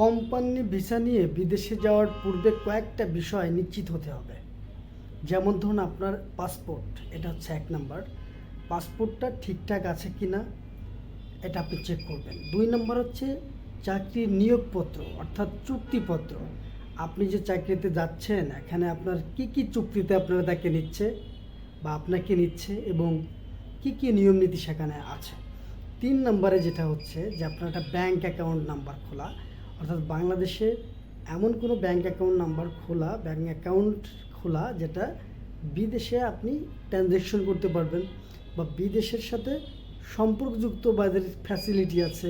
Company visa নিয়ে বিদেশে যাওয়ার পূর্বে কয়েকটা বিষয় নিশ্চিত হতে হবে। যেমন ধরুন আপনার পাসপোর্ট, এটা হচ্ছে এক নাম্বার। পাসপোর্টটা ঠিকঠাক আছে কি না এটা আপনি চেক করবেন। দুই নম্বর হচ্ছে চাকরির নিয়োগপত্র, অর্থাৎ চুক্তিপত্র। আপনি যে চাকরিতে যাচ্ছেন, এখানে আপনার কি কি চুক্তিতে আপনারা তাকে নিচ্ছে বা আপনাকে নিচ্ছে এবং কি কি নিয়ম নীতি সেখানে আছে। তিন নম্বরে যেটা হচ্ছে যে আপনার একটা ব্যাংক অ্যাকাউন্ট নাম্বার খোলা। অর্থাৎ বাংলাদেশে এমন কোনো ব্যাংক অ্যাকাউন্ট নাম্বার খোলা ব্যাংক অ্যাকাউন্ট খোলা যেটা বিদেশে আপনি ট্রানজ্যাকশন করতে পারবেন বা বিদেশের সাথে সম্পর্কযুক্ত বা এদের ফ্যাসিলিটি আছে,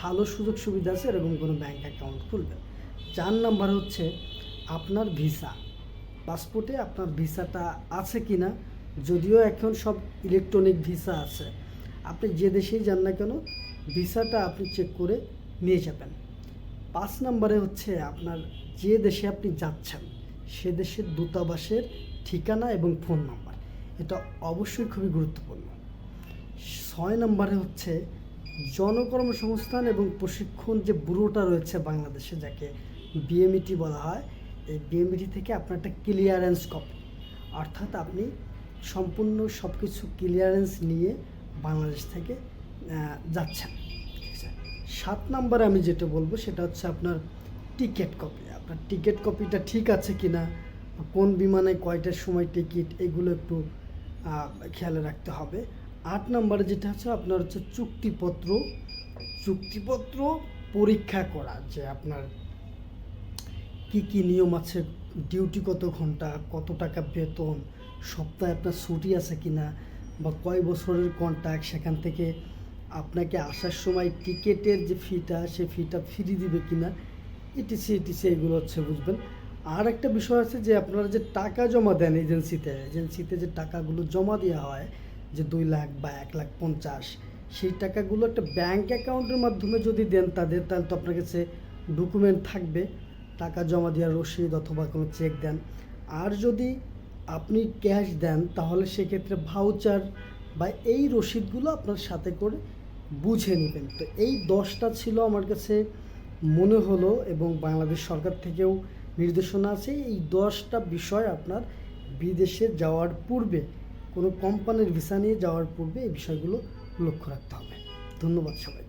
ভালো সুযোগ সুবিধা আছে, এরকম কোনো ব্যাঙ্ক অ্যাকাউন্ট খুলবেন। চার নাম্বার হচ্ছে আপনার ভিসা পাসপোর্টে আপনার ভিসাটা আছে কি না যদিও এখন সব ইলেকট্রনিক ভিসা আছে। আপনি যে দেশেই যান না কেন ভিসাটা আপনি চেক করে নিয়ে যাবেন। পাঁচ নম্বরে হচ্ছে আপনার যে দেশে আপনি যাচ্ছেন, সে দেশের দূতাবাসের ঠিকানা এবং ফোন নাম্বার। এটা অবশ্যই খুবই গুরুত্বপূর্ণ। ছয় নম্বরে হচ্ছে জনকর্মসংস্থান এবং প্রশিক্ষণ যে ব্যুরোটা রয়েছে বাংলাদেশে, যাকে বিএমইটি বলা হয়, এই বিএমইটি থেকে আপনার একটা ক্লিয়ারেন্স কপি। অর্থাৎ আপনি সম্পূর্ণ সব কিছু ক্লিয়ারেন্স নিয়ে বাংলাদেশ থেকে যাচ্ছেন। সাত নম্বরে আমি যেটা বলব সেটা হচ্ছে আপনার টিকিট কপি আপনার টিকিট কপিটা ঠিক আছে কি না কোন বিমানে কয়টার সময় টিকিট এগুলো একটু খেয়ালে রাখতে হবে। আট নম্বরে যেটা হচ্ছে আপনার হচ্ছে চুক্তিপত্র। চুক্তিপত্র পরীক্ষা করা, যে আপনার কি কি নিয়ম আছে ডিউটি কত ঘণ্টা, কত টাকা বেতন, সপ্তাহে আপনার ছুটি আছে কি না বা কয় বছরের কন্ট্যাক্ট সেখান থেকে আপনাকে আসার সময় টিকেটের যে ফিটা, সে ফিটা ফ্রি দিবে কি না ইটিসি ইটিসি এগুলো হচ্ছে বুঝবেন। আর একটা বিষয় আছে যে আপনারা যে টাকা জমা দেন এজেন্সিতে এজেন্সিতে যে টাকাগুলো জমা দেওয়া হয়, যে দুই লাখ বা এক লাখ পঞ্চাশ, সেই টাকাগুলো একটা ব্যাংক অ্যাকাউন্টের মাধ্যমে যদি দেন তাদের, তাহলে তো আপনার কাছে ডকুমেন্ট থাকবে। টাকা জমা দেওয়ার রসিদ অথবা কোনো চেক দেন। আর যদি আপনি ক্যাশ দেন, তাহলে সেক্ষেত্রে ভাউচার বা এই রসিদগুলো আপনার সাথে করে বুঝে নেবেন। তো এই দশটা ছিল আমার কাছে মনে হলো এবং বাংলাদেশ সরকার থেকেও নির্দেশনা আছে, এই দশটা বিষয় আপনার বিদেশে যাওয়ার পূর্বে, কোনো কোম্পানির ভিসা নিয়ে যাওয়ার পূর্বে এই বিষয়গুলো লক্ষ্য রাখতে হবে। ধন্যবাদ সবাই